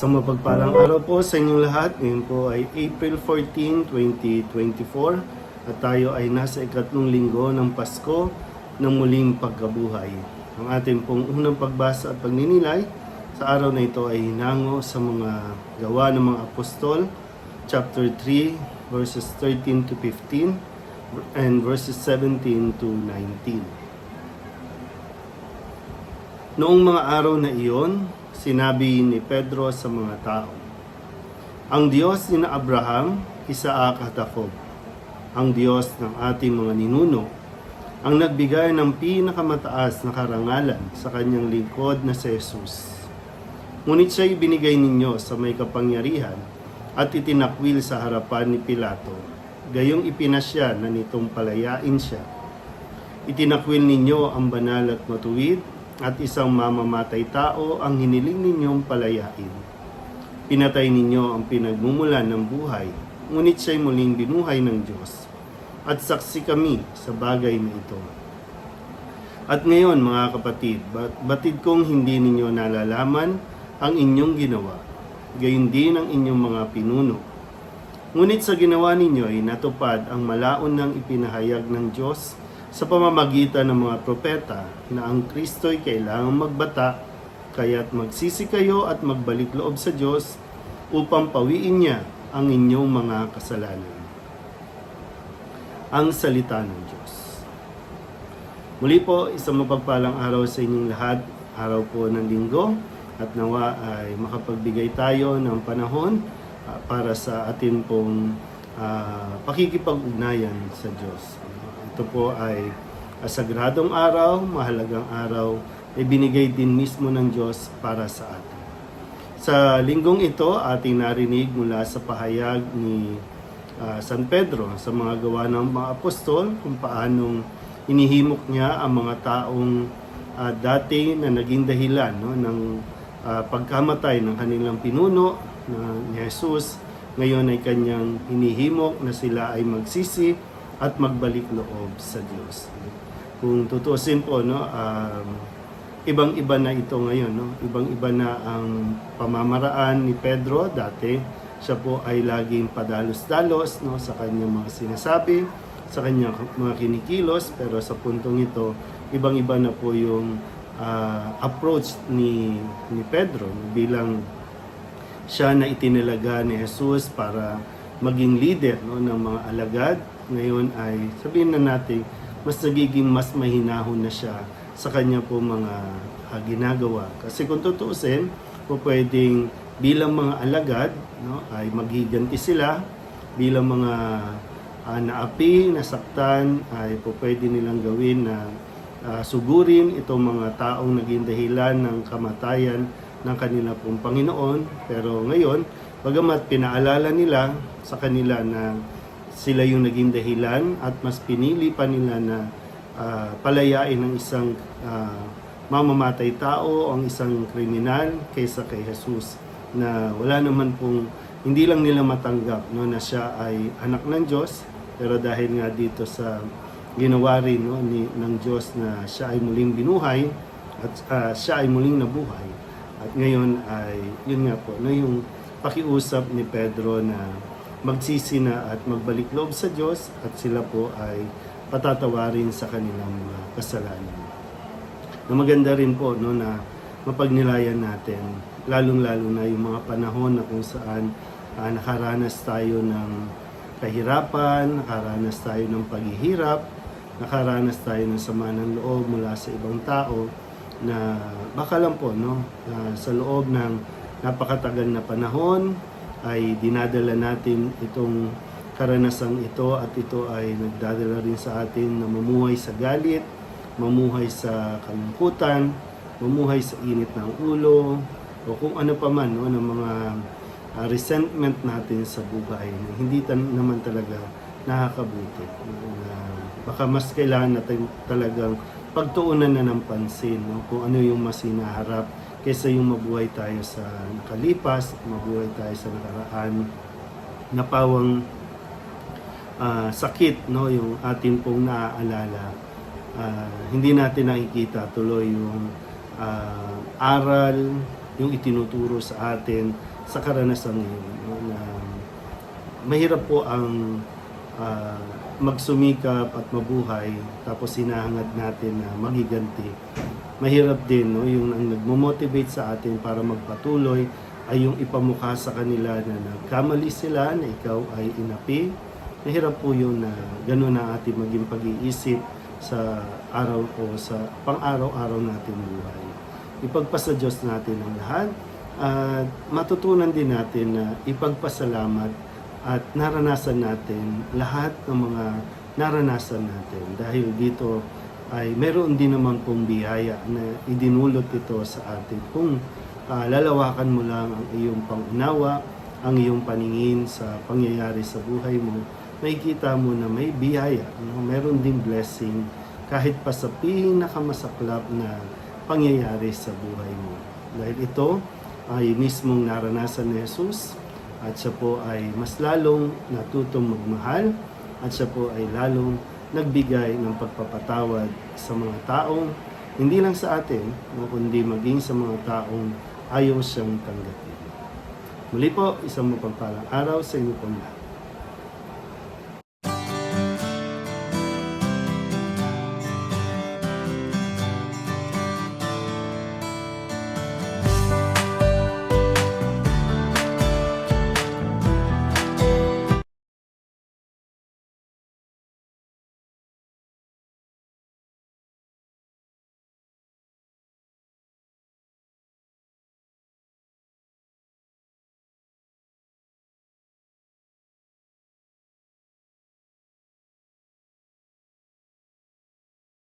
Isang mapagpalang araw po sa inyong lahat. Ngayon po ay April 14, 2024 at tayo ay nasa ikatlong linggo ng Pasko ng muling pagkabuhay. Ang ating pong unang pagbasa at pagninilay sa araw na ito ay hinango sa mga gawa ng mga apostol, chapter 3, verses 13 to 15 and verses 17 to 19. Noong mga araw na iyon, sinabi ni Pedro sa mga tao, Ang Diyos ni Abraham, Isaac at Jacob, ang Diyos ng ating mga ninuno, ang nagbigay ng pinakamataas na karangalan sa kanyang lingkod na si Jesus. Ngunit siya ibinigay ninyo sa may kapangyarihan at itinakwil sa harapan ni Pilato, gayong ipinasya na nitong palayain siya. Itinakwil ninyo ang banal at matuwid at isang mamamatay tao ang hiniling ninyong palayain. Pinatay ninyo ang pinagmumulan ng buhay, ngunit siya'y muling binuhay ng Diyos. At saksi kami sa bagay na ito. At ngayon mga kapatid, bat- batid kong hindi ninyo nalalaman ang inyong ginawa, gayon din ang inyong mga pinuno. Ngunit sa ginawa ninyo ay natupad ang malaon ng ipinahayag ng Diyos sa pamamagitan ng mga propeta na ang Kristo'y kailangang magbata, kaya't magsisi kayo at magbalik loob sa Diyos upang pawiin niya ang inyong mga kasalanan. Ang salita ng Diyos. Muli po, isang mapagpalang araw sa inyong lahat, araw po ng linggo, at nawa ay makapagbigay tayo ng panahon ah, para sa atin pong ah, pakikipag-ugnayan sa Diyos. Ito po ay sagradong araw, mahalagang araw, ay binigay din mismo ng Diyos para sa atin. Sa linggong ito, ating narinig mula sa pahayag ni ah, San Pedro sa mga gawa ng mga apostol kung paanong inihimok niya ang mga taong ah, dati na naging dahilan no, ng ah, pagkamatay ng kanilang pinuno na ni Jesus. Ngayon ay kanyang hinihimok na sila ay magsisi at magbalik loob sa Diyos. Kung tutusin po, no, um, ibang-iba na ito ngayon. No? Ibang-iba na ang pamamaraan ni Pedro dati. Siya po ay laging padalos-dalos no, sa kanyang mga sinasabi, sa kanyang mga kinikilos. Pero sa puntong ito, ibang-iba na po yung ah, approach ni, ni Pedro bilang siya na itinalaga ni Jesus para maging leader no, ng mga alagad. Ngayon ay sabihin na natin, mas nagiging mas mahinahon na siya sa kanya po mga ah, ginagawa. Kasi kung tutuusin, po pwedeng bilang mga alagad, no, ay maghiganti sila bilang mga ah, naapi, nasaktan, ay po pwede nilang gawin na ah, sugurin itong mga taong naging dahilan ng kamatayan ng kanila pong Panginoon. Pero ngayon, bagamat pinaalala nila sa kanila na sila yung naging dahilan at mas pinili pa nila na ah, palayain ng isang ah, mamamatay tao, ang isang kriminal kaysa kay Jesus na wala naman pong hindi lang nila matanggap no na siya ay anak ng Diyos. Pero dahil nga dito sa ginawa rin no, ni, ng Diyos na siya ay muling binuhay at ah, siya ay muling nabuhay. At ngayon ay yun nga po no yung pakiusap ni Pedro na magsisi na at magbalik loob sa Diyos at sila po ay patatawarin sa kanilang mga kasalanan. Na maganda rin po no na mapagnilayan natin lalong-lalo na yung mga panahon na kung saan ah, nakaranas tayo ng kahirapan, nakaranas tayo ng paghihirap, nakaranas tayo ng sama ng loob mula sa ibang tao na baka lang po no na sa loob ng napakatagal na panahon ay dinadala natin itong karanasang ito at ito ay nagdadala rin sa atin na mamuhay sa galit, mamuhay sa kalungkutan, mamuhay sa init ng ulo, o kung ano pa man no, ng mga ah, resentment natin sa buhay na hindi tan- naman talaga nakakabuti. Na baka mas kailangan natin talagang pagtuunan na ng pansin no, kung ano yung mas hinaharap kaysa yung mabuhay tayo sa nakalipas, mabuhay tayo sa nakaraan na pawang ah, sakit no yung atin pong naaalala Ah, hindi natin nakikita tuloy yung ah, aral yung itinuturo sa atin sa karanasan ngayon. no, na mahirap po ang ah, magsumikap at mabuhay tapos hinahangad natin na magiganti. Mahirap din no, yung ang nagmo-motivate sa atin para magpatuloy ay yung ipamukha sa kanila na nagkamali sila, na ikaw ay inapi. Mahirap po yun na gano'n ang ating maging pag-iisip sa araw o sa pang-araw-araw natin buhay. Ipagpasa Diyos natin ang lahat at matutunan din natin na ipagpasalamat at naranasan natin lahat ng mga naranasan natin dahil dito ay meron din naman pong biyaya na idinulot ito sa atin kung ah, lalawakan mo lang ang iyong pangunawa, ang iyong paningin sa pangyayari sa buhay mo, makikita mo na may biyaya, no? meron din blessing kahit pa sa pinakamasaklap na pangyayari sa buhay mo. Dahil ito ay mismong naranasan ni Jesus at siya po ay mas lalong natutong magmahal at siya po ay lalong nagbigay ng pagpapatawad sa mga taong hindi lang sa atin, kundi maging sa mga taong ayaw siyang tanggapin. Muli po, isang mapagpalang araw sa inyo pong lahat.